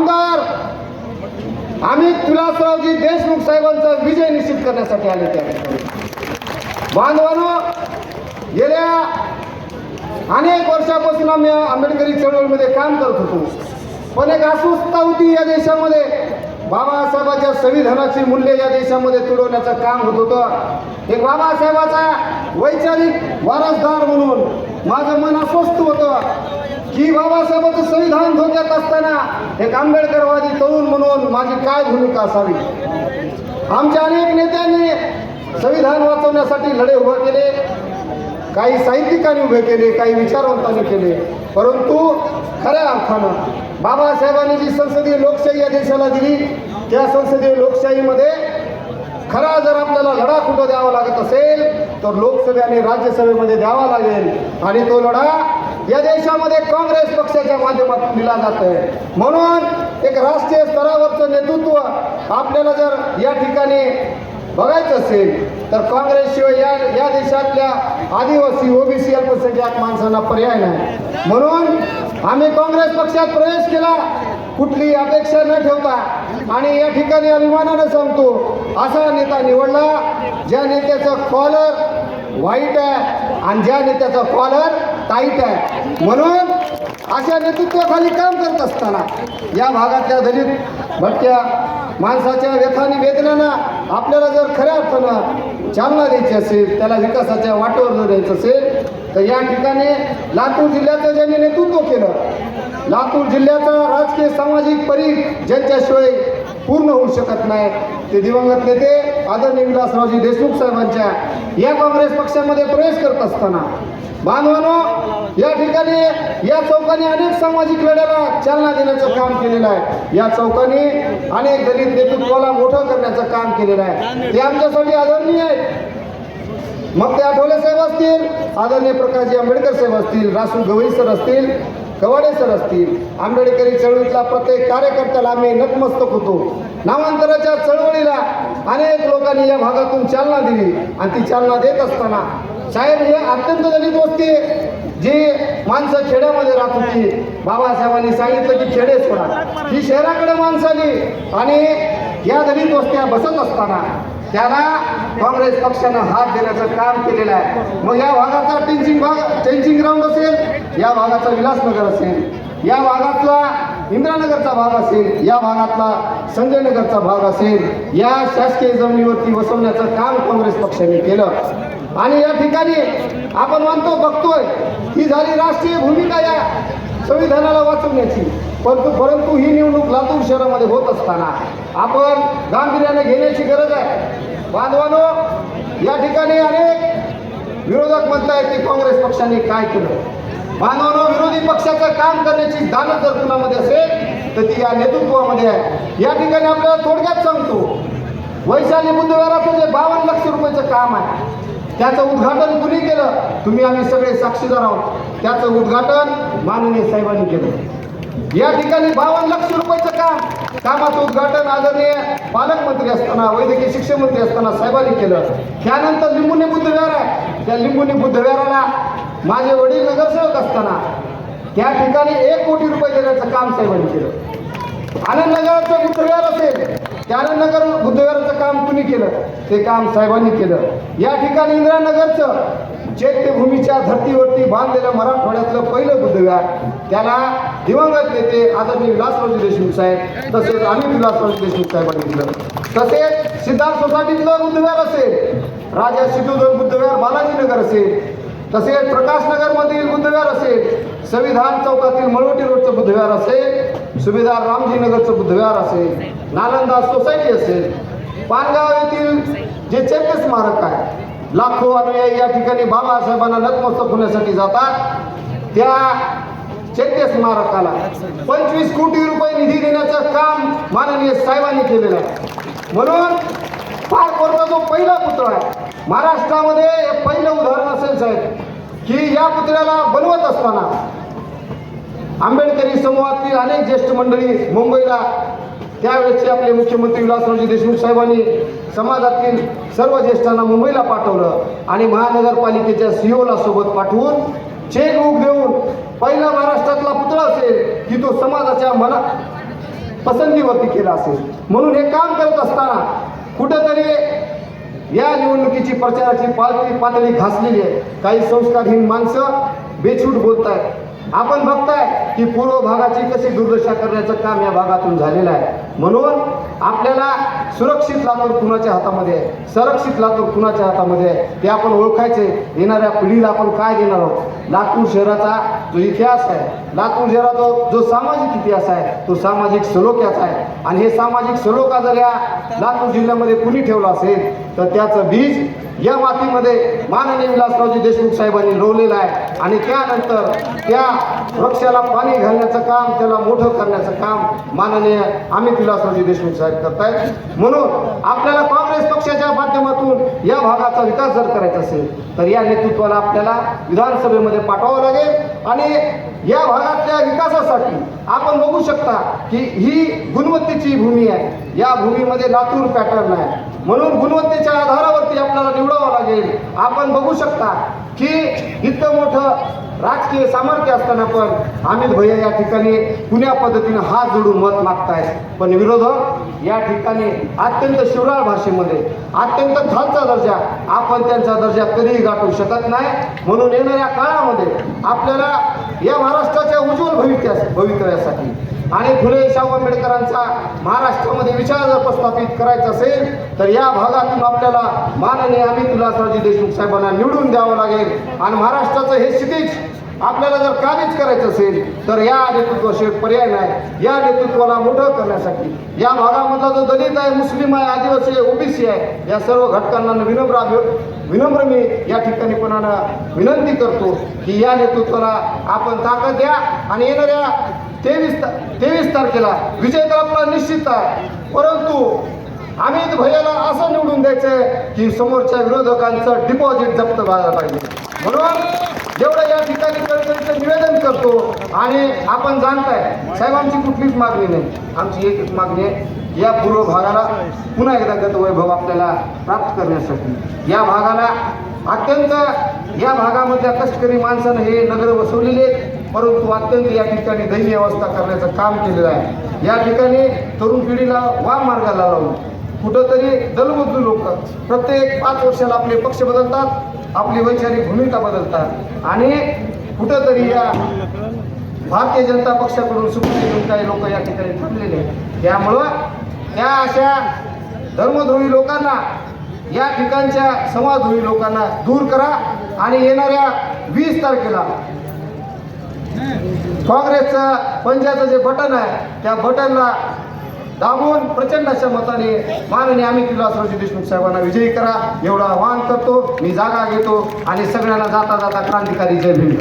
आमदार आम्ही विलासरावजी देशमुख साहेबांचा विजय निश्चित करण्यासाठी आले त्या ठिकाणी. बांधवानो गेल्या अनेक वर्षापासून आम्ही आंबेडकरी चळवळीमध्ये काम करत होतो. पण एक अस्वस्थता होती या देशामध्ये. बाबासाहेबांच्या संविधानाची मूल्य या देशामध्ये तुडवण्याचं काम होत होतं. एक बाबासाहेबाचा वैचारिक वारसदार म्हणून माझं मन अस्वस्थ होतं. की बाबासाहेबांचं संविधान धोक्यात असताना एक आंबेडकरवादी तरुण म्हणून माझी काय भूमिका असावी? आमच्या अनेक नेत्यांनी संविधान वाचवण्यासाठी लढे उभे केले काही साहित्यिकांनी उभे केले काही विचारवंतांनी केले. परंतु खऱ्या अर्थानं बाबासाहेबांनी जी संसदीय लोकशाही या देशाला दिली त्या संसदीय लोकशाहीमध्ये खरा जर आपल्याला लढा कुठं द्यावा लागत असेल तर लोकसभा आणि राज्यसभेमध्ये द्यावा लागेल. आणि तो लढा या देशामध्ये काँग्रेस पक्षाच्या माध्यमातून दिला आहे म्हणून एक राष्ट्रीय स्तरावरचं नेतृत्व आपल्याला जर या ठिकाणी बघायचं असेल तर काँग्रेसशिवाय या या देशातल्या आदिवासी ओबीसी अल्पसंख्याक माणसांना पर्याय नाही. म्हणून आम्ही काँग्रेस पक्षात प्रवेश केला कुठली अपेक्षा न ठेवता आणि या ठिकाणी अभिमानानं सांगतो असा नेता निवडला ज्या नेत्याचं कॉलर व्हाईट आहे आणि ज्या नेत्याचा कॉलर टाईट आहे. म्हणून अशा नेतृत्वाखाली काम करत असताना या भागातल्या दलित भटक्या माणसाच्या व्यथाने वेदनांना आपल्याला जर खऱ्या अर्थानं चालना द्यायची असेल त्याला विकासाच्या वाटेवर जर द्यायचं असेल तर या ठिकाणी लातूर जिल्ह्याचं ज्यांनी नेतृत्व केलं लातूर जिल्ह्याचा राजकीय सामाजिक परी ज्यांच्याशिवाय पूर्ण होऊ शकत नाही ते दिवंगत नेते आदरणीय विलासरावजी देशमुख साहेबांच्या या काँग्रेस पक्षामध्ये प्रवेश करत असताना बांधवानो या ठिकाणी या चौकाने अनेक सामाजिक लढ्याला चालना देण्याचं काम केलेलं आहे. या चौकाने अनेक दलित नेतृत्वाला मोठं करण्याचं काम केलेलं आहे. ते आमच्यासाठी आदरणीय आहेत. मग ते आठवले साहेब असतील आदरणीय प्रकाशजी आंबेडकर साहेब असतील रासू गवई सर असतील कवाडे सर असतील आंबेडकरी चळवळीतला प्रत्येक कार्यकर्त्याला आम्ही नतमस्तक होतो. नामांतराच्या चळवळीला अनेक लोकांनी या भागातून चालना दिली आणि ती चालना देत असताना साहेब हे अत्यंत दलित वस्ती जी माणसं खेड्यामध्ये राहत होती बाबासाहेबांनी सांगितलं की खेडे सोडा. ही शहराकडे माणसं आली आणि या दलित वस्त्या बसत असताना त्याला काँग्रेस पक्षानं हात देण्याचं काम केलेलं आहे. मग या भागाचा टेन्सिंग भाग टेन्सिंग ग्राउंड असेल या भागाचा विलासनगर असेल या भागातला इंद्रानगरचा भाग असेल या भागातला संजयनगरचा भाग असेल या शासकीय जमिनीवरती बसवण्याचं काम काँग्रेस पक्षाने केलं. आणि या ठिकाणी आपण म्हणतो बघतोय ही झाली राष्ट्रीय भूमिका या संविधानाला वाचवण्याची. परंतु परंतु ही निवडणूक लातूर शहरामध्ये होत असताना आपण गांभीर्याने घेण्याची गरज आहे. बांधवानो या ठिकाणी अनेक विरोधक म्हणतायत की काँग्रेस पक्षाने काय केलं? बांधवानो विरोधी पक्षाचं काम करण्याची दानत जर कुणामध्ये असेल तर ती या नेतृत्वामध्ये आहे. या ठिकाणी आपल्याला थोडक्यात सांगतो वैशाली बुद्धवाराचं जे बावन्न लक्ष रुपयाचं काम आहे त्याचं उद्घाटन कुणी केलं? तुम्ही आम्ही सगळे साक्षीदार आहोत. त्याचं उद्घाटन माननीय साहेबांनी केलं. या ठिकाणी बावन्न लक्ष रुपयाचं काम कामाचं उद्घाटन आदरणीय पालकमंत्री असताना वैद्यकीय शिक्षण मंत्री असताना साहेबांनी केलं. त्यानंतर लिंबुनी बुद्धविहार आहे. त्या लिंबुनी बुद्धविहाराला माझे वडील नगरसेवक असताना त्या ठिकाणी एक कोटी रुपये देण्याचं काम साहेबांनी केलं. आनंदनगरचं बुद्धविहार असेल त्यानंतर बुद्धविहाराचं काम कुणी केलं? ते काम साहेबांनी केलं. या ठिकाणी इंदिरानगरचं चैत्यभूमीच्या धर्तीवरती बांधलेलं मराठवाड्यातलं पहिलं बुद्धविहार त्याला दिवंगत नेते आदरणीय विलासरावजी देशमुख साहेब तसेच अमित विलासरावजी देशमुख साहेबांनी दिलं. तसेच सिद्धार्थ सोसायटीतलं बुद्धविहार असेल राजा सिद्धोदन बुद्धविहार बालाजीनगर असेल तसेच प्रकाशनगरमधील बुद्धविहार असेल संविधान चौकातील मळवटी रोडचं बुद्धविहार असेल सुभेदार रामजीनगरचं बुद्धविहार असेल नालंदा सोसायटी असेल पानगाव येथील जे चैत्य स्मारक आहे लाखो अनुयायी या ठिकाणी बाबासाहेबांना नतमस्तक होण्यासाठी जातात. त्या चैत्य स्मारकाला पंचवीस कोटी रुपये निधी देण्याचं काम माननीय साहेबांनी केलेलं आहे. म्हणून फार कोरचा जो पहिला पुतळा आहे महाराष्ट्रामध्ये हे पहिलं उदाहरण असेल साहेब की या पुतळ्याला बनवत असताना आंबेडकरी समूहातील अनेक ज्येष्ठ मंडळी मुंबईला त्यावेळेसचे आपले मुख्यमंत्री विलासरावजी देशमुख साहेबांनी समाजातील सर्व ज्येष्ठांना मुंबईला पाठवलं आणि महानगरपालिकेच्या सीओला सोबत पाठवून चेकबुक देऊन पहिला महाराष्ट्रातला पुतळा असेल की तो समाजाच्या मना पसंतीवरती केला असेल. म्हणून हे काम करत असताना कुठंतरी या निवडणुकीची प्रचाराची पातळी पातळी घासलेली आहे. काही संस्कारहीन माणसं बेछूट बोलत आहेत आपण बघताय की पूर्व भागाची कशी दुर्दशा करण्याचं काम या भागातून झालेलं आहे. म्हणून आपल्याला सुरक्षित लातूर कुणाच्या हातामध्ये आहे? संरक्षित लातूर कुणाच्या हातामध्ये आहे? ते आपण ओळखायचे. येणाऱ्या पिढीला आपण काय देणार आहोत? लातूर शहराचा जो इतिहास आहे लातूर शहराचा जो सामाजिक इतिहास आहे तो सामाजिक सलोख्याचा आहे. आणि हे सामाजिक सलोखा जर या लातूर जिल्ह्यामध्ये कुणी ठेवला असेल तर त्याचं बीज या मातीमध्ये माननीय विलासरावजी देशमुख साहेबांनी रोवलेलं आहे. आणि त्यानंतर त्या वृक्षाला पाणी घालण्याचं काम त्याला मोठं करण्याचं काम माननीय अमित विलासरावजी देशमुख साहेब करतायत. म्हणून आपल्याला काँग्रेस पक्षाच्या माध्यमातून या भागाचा विकास जर करायचा असेल तर या नेतृत्वाला आपल्याला विधानसभेमध्ये पाठवावं लागेल. आणि या भागातल्या विकासासाठी आपण बघू शकता की ही गुणवत्तेची भूमी आहे. या भूमीमध्ये लातूर पॅटर्न आहे. म्हणून गुणवत्तेच्या आधारावरती आपल्याला निवडावं लागेल. आपण बघू शकता की इतकं मोठं राजकीय सामर्थ्य असताना पण अमित भैया या ठिकाणी कुण्या पद्धतीनं हात जोडून मत मागतायत. पण विरोधक या ठिकाणी अत्यंत शिवराळ भाषेमध्ये अत्यंत खालचा दर्जा आपण त्यांचा दर्जा कधीही गाठू शकत नाही. म्हणून येणाऱ्या काळामध्ये आपल्याला या महाराष्ट्राच्या उज्ज्वल भवित्या भवितव्यासाठी आणि फुले शाहू आंबेडकरांचा महाराष्ट्रामध्ये विचार जर प्रस्थापित करायचा असेल तर या भागातून आपल्याला माननीय अमित विलासरावजी देशमुख साहेबांना निवडून द्यावं लागेल. आणि महाराष्ट्राचं हे स्थितीच आपल्याला जर काहीच करायचं असेल तर या नेतृत्वाशिवाय पर्याय नाही. या नेतृत्वाला मोठं करण्यासाठी या भागामधला जो दलित आहे मुस्लिम आहे आदिवासी आहे ओबीसी आहे या सर्व घटकांना विनम्र विनम्र मी या ठिकाणी पण विनंती करतो की या नेतृत्वाला आपण ताकद द्या आणि येणाऱ्या तेवीस तेवीस तारखेला विजय तर आपला निश्चित आहे. परंतु अमित भैयाला असं निवडून द्यायचंय की समोरच्या विरोधकांचं डिपॉझिट जप्त व्हायला पाहिजे. म्हणून एवढं या ठिकाणी कळकळीचं निवेदन करतो आणि आपण जाणताय साहेब आमची कुठलीच मागणी नाही. आमची एकच मागणी आहे या पूर्व भागाला पुन्हा एकदा गतवैभव आपल्याला प्राप्त करण्यासाठी. या भागाला अत्यंत या भागामधल्या कष्टकरी माणसानं हे नगर बसवलेले आहेत परंतु अत्यंत या ठिकाणी दयनीय अवस्था करण्याचं काम केलेलं आहे. या ठिकाणी तरुण पिढीला वाम मार्गाला लावून कुठंतरी दलबदलू लोक प्रत्येक पाच वर्षाला आपले पक्ष बदलतात आपली वैचारिक भूमिका बदलतात. आणि कुठंतरी या भारतीय जनता पक्षाकडून सुप्रीम घेऊन काही लोक या ठिकाणी थांबलेले आहेत. त्यामुळं त्या अशा धर्मद्रोही लोकांना या ठिकाणच्या समाजद्रोही लोकांना दूर करा आणि येणाऱ्या वीस तारखेला काँग्रेसचं पंजाचं जे बटन आहे त्या बटनला दाबून प्रचंड अशा मताने माननीय अमित विलासरावजी देशमुख साहेबांना विजयी करा. एवढं आवाहन करतो. मी जागा घेतो आणि सगळ्यांना जाता जाता क्रांतिकारी जय भीम.